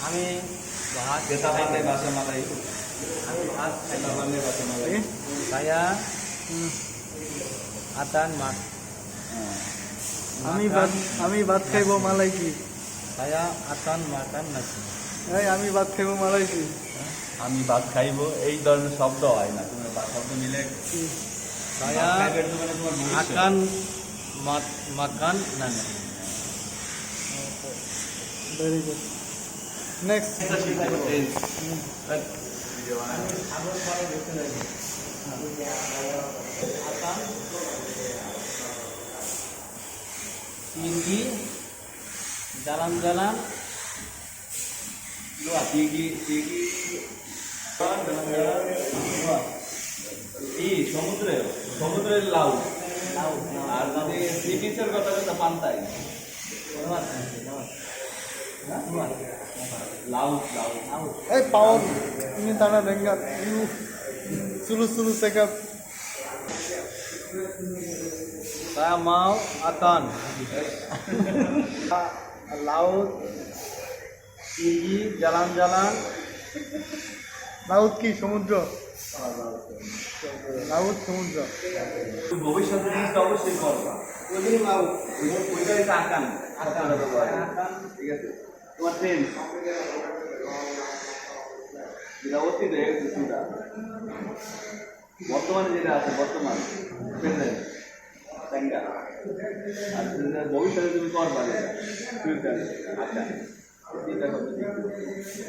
আমি হ্যাঁ। আমি ভাত খাইব মালাই কি? ভাইয়া আতান মাতান নাকি আমি ভাত খাইব মালাই কি? হ্যাঁ। আমি ভাত খাইব এই ধরনের শব্দ হয় না শব্দ মিলে মাকান মাকান নানা ভেরি নেক্সট এই, tinggi jalan-jalan luas tinggi tinggi jalan-jalan luas ই সমুদ্রে সমুদ্রের লাউ আর যদি সি বিচের কথা কথা পান্তাই লাউ এই পাওয়ার তুমি তারা রেঙ্গা শুরু শুরু থেকে মাও আতান। লাউদ ইজি জালান লাউদ কি সমুদ্র? লাউদ সমুদ্র। ভবিষ্যতে জিনিস তো অবশ্যই এটা ঠিক আছে? তোমার ট্রেন যেটা অতীত হয়ে গেছে সেটা বর্তমানে যেটা আছে, বর্তমান প্রেজেন্ট স্যাঙ্গা আর ভবিষ্যতে তুমি করবা যেটা ফিউচারে আচ্ছা তিনটা শব্দ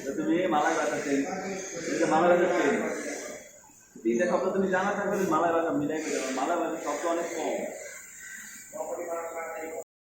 তো তুমি মালায় বাসা ট্রেন এটা মালায় বাসা ট্রেন তিনটা শব্দ তুমি জানা থাকলে মালায় ভাষা মিলাই মালায় ভাষা শব্দ অনেক কম।